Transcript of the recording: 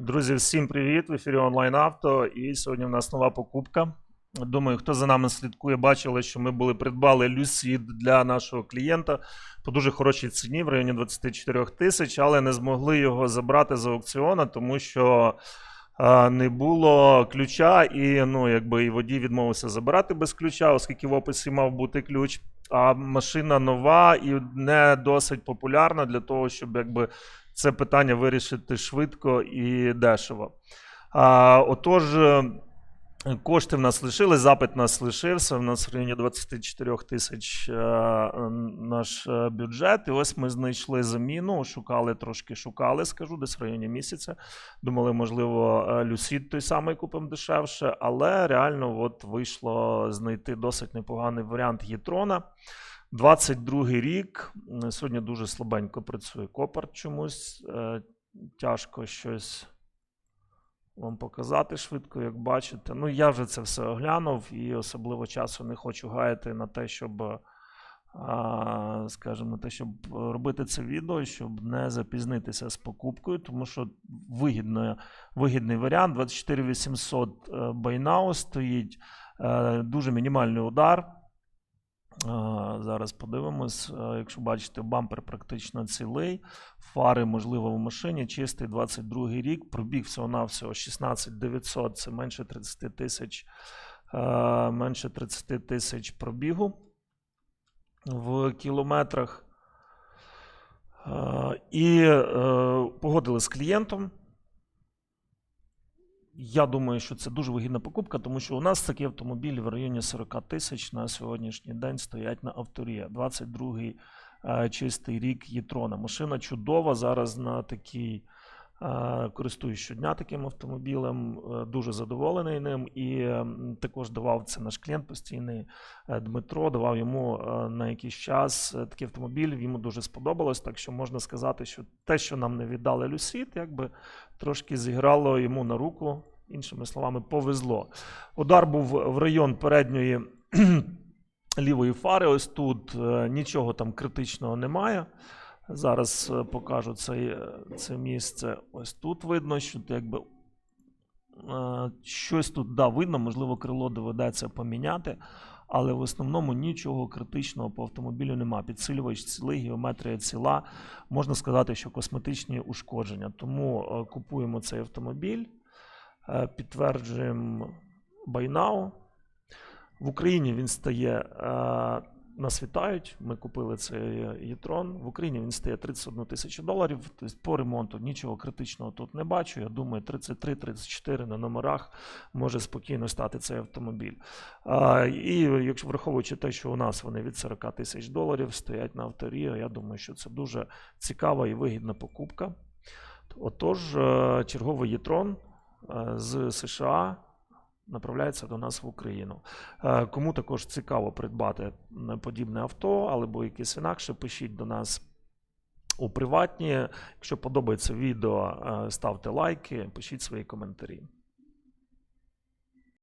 Друзі, всім привіт! В ефірі онлайн авто. І сьогодні в нас нова покупка. Думаю, хто за нами слідкує, бачили, що ми були придбали люсід для нашого клієнта по дуже хорошій ціні в районі 24 тисяч, але не змогли його забрати з аукціону, тому що не було ключа, і ну, якби і водій відмовився забирати без ключа, оскільки в описі мав бути ключ. А машина нова і не досить популярна для того, щоб якби це питання вирішити швидко і дешево. А, отож, е, кошти в нас лишились, запит в нас лишився. В нас в районі 24 тисяч е, наш е, бюджет. І ось ми знайшли заміну, шукали трошки, шукали, скажу, десь в районі місяця. Думали, можливо, е, Люсід той самий купимо дешевше, але реально от вийшло знайти досить непоганий варіант Єтрона. 22-й рік. Сьогодні дуже слабенько працює копарт чомусь. Тяжко щось вам показати швидко, як бачите. Ну, я вже це все оглянув і особливо часу не хочу гаяти на те, щоб, скажімо, на те, щоб робити це відео, щоб не запізнитися з покупкою, тому що вигідно, вигідний варіант. 24 800 е, стоїть, е, дуже мінімальний удар. Зараз подивимось. Якщо бачите, бампер практично цілий, фари, можливо, в машині, чистий 22 рік, пробіг всього-навсього 16 900, це менше 30 тисяч, менше 30 тисяч пробігу в кілометрах. І е, погодили з клієнтом. Я думаю, що це дуже вигідна покупка, тому що у нас такі автомобілі в районі 40 тисяч на сьогоднішній день стоять на авторі. 22-й е, чистий рік Єтрона. Машина чудова. Зараз на такій користуюсь щодня таким автомобілем, е, дуже задоволений ним. І е, також давав це наш клієнт постійний е, Дмитро, давав йому е, на якийсь час е, такий автомобіль. Йому дуже сподобалось. Так що можна сказати, що те, що нам не віддали Люсід, якби трошки зіграло йому на руку. Іншими словами, повезло. Удар був в район передньої лівої фари. Ось тут е, нічого там критичного немає. Зараз е, покажу це, це місце. Ось тут видно, що якби е, щось тут да, видно, можливо, крило доведеться поміняти. Але в основному нічого критичного по автомобілю нема. Підсилювач цілий, геометрія ціла. Можна сказати, що косметичні ушкодження. Тому е, купуємо цей автомобіль, е, підтверджуємо now. В Україні він стає. Е, Нас вітають. Ми купили цей Єтрон. В Україні він стає 31 тисячу доларів. Тобто по ремонту нічого критичного тут не бачу. Я думаю, 33-34 на номерах може спокійно стати цей автомобіль. А, і якщо враховуючи те, що у нас вони від 40 тисяч доларів стоять на авторі, я думаю, що це дуже цікава і вигідна покупка. Отож, е, черговий Єтрон е, з США направляється до нас в Україну. Е, Кому також цікаво придбати подібне авто, або якесь інакше, пишіть до нас. У приватні, якщо подобається відео, е, ставте лайки, пишіть свої коментарі.